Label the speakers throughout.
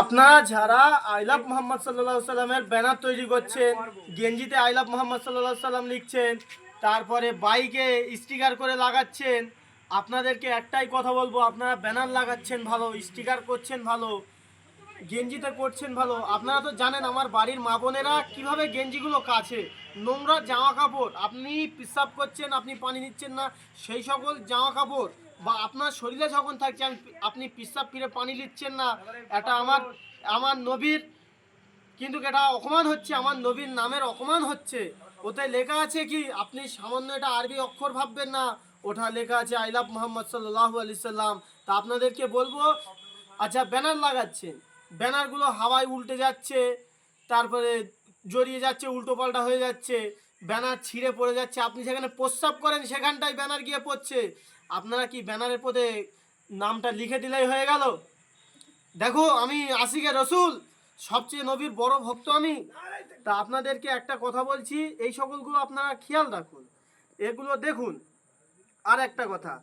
Speaker 1: আপনারা যারা I love Mohammad সাল্লাহ সাল্লামের ব্যানার তৈরি করছেন, গেঞ্জিতে আই লাভ মোহাম্মদ সাল্লাহ সাল্লাম লিখছেন, তারপরে বাইকে স্টিকার করে লাগাচ্ছেন, আপনাদেরকে একটাই কথা বলব, আপনারা ব্যানার লাগাচ্ছেন ভালো, স্টিকার করছেন ভালো, গেঞ্জিতে করছেন ভালো। আপনারা তো জানেন আমার বাড়ির মা বোনেরা কীভাবে গেঞ্জিগুলো কাছে, নোংরা জামা কাপড়, আপনি পিসাব করছেন, আপনি পানি নিচ্ছেন না, সেই সকল জামা কাপড় বা আপনার শরীরে যখন থাকছেন আপনি পিসাব ফিরে পানি নিচ্ছেন না, এটা আমার আমার নবীর, কিন্তু এটা অপমান হচ্ছে, আমার নবীর নামের অপমান হচ্ছে। ওতে লেখা আছে কি, আপনি সামান্য এটা আরবি অক্ষর ভাববেন না, ওটা লেখা আছে, আই লাভ মোহাম্মদ সাল্লাহ আলি সাল্লাম। তা আপনাদেরকে বলব আচ্ছা ব্যানার লাগাচ্ছেন ব্যানারগুলো হাওয়ায় উল্টে যাচ্ছে, তারপরে জড়িয়ে যাচ্ছে উল্টো পাল্টা হয়ে যাচ্ছে। ব্যানার ছিঁড়ে পড়ে যাচ্ছে। আপনি সেখানে প্রস্রাব করেন, সেখানটায় ব্যানার গিয়ে পড়ছে। আপনারা কি ব্যানারের পদে নামটা লিখে দিলেই হয়ে গেল? দেখো, আমি আশিকে রসুল, সবচেয়ে নবীর বড় ভক্ত আমি। তা আপনাদেরকে একটা কথা বলছি, এই সকলগুলো আপনারা খেয়াল রাখুন। এগুলো দেখুন। আর একটা কথা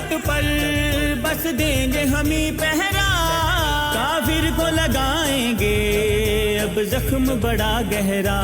Speaker 2: की हुरमत पर बस देंगे हमें पहरा काफिर को लगाएंगे अब जख्म बड़ा गहरा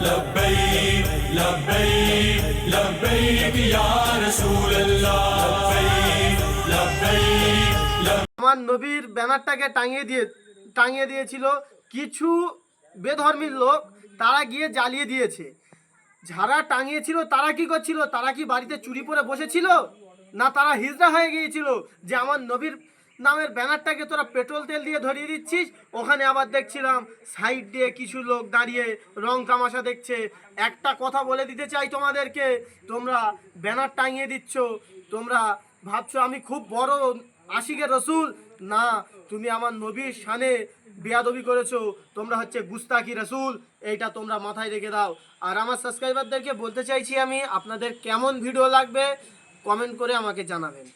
Speaker 3: लब्बैक लब्बैक लब्बैक या रसूल अल्लाह लब्बैक लब्बैक लब्बैक
Speaker 1: আমার নবীর ব্যানারটাকে টাঙিয়ে দিয়ে টাঙিয়ে দিয়েছিল কিছু বেধর্মীর লোক তারা গিয়ে জ্বালিয়ে দিয়েছে যারা টাঙিয়েছিল তারা কি করছিল তারা কি বাড়িতে চুরি পরে বসেছিল না, তারা হিজড়া হয়ে গিয়েছিল যে আমার নবীর নামের ব্যানারটাকে তোরা পেট্রোল তেল দিয়ে ধরিয়ে দিচ্ছিস। ওখানে আবার দেখছিলাম সাইড দিয়ে কিছু লোক দাঁড়িয়ে রং তামাশা দেখছে। একটা কথা বলে দিতে চাই তোমাদেরকে, তোমরা ব্যানার টাঙিয়ে দিচ্ছ। তোমরা ভাবছ আমি খুব বড় আশিকের রসুল? না, তুমি আমার নবীর শানে বেয়াদবি করেছ। তোমরা হচ্ছে গুস্তাকি রসুল, এইটা তোমরা মাথায় রেখে দাও। আর আমার সাবস্ক্রাইবারদেরকে বলতে চাইছি আমি, আপনাদের কেমন ভিডিও লাগবে? কমেন্ট করে আমাকে জানাবেন।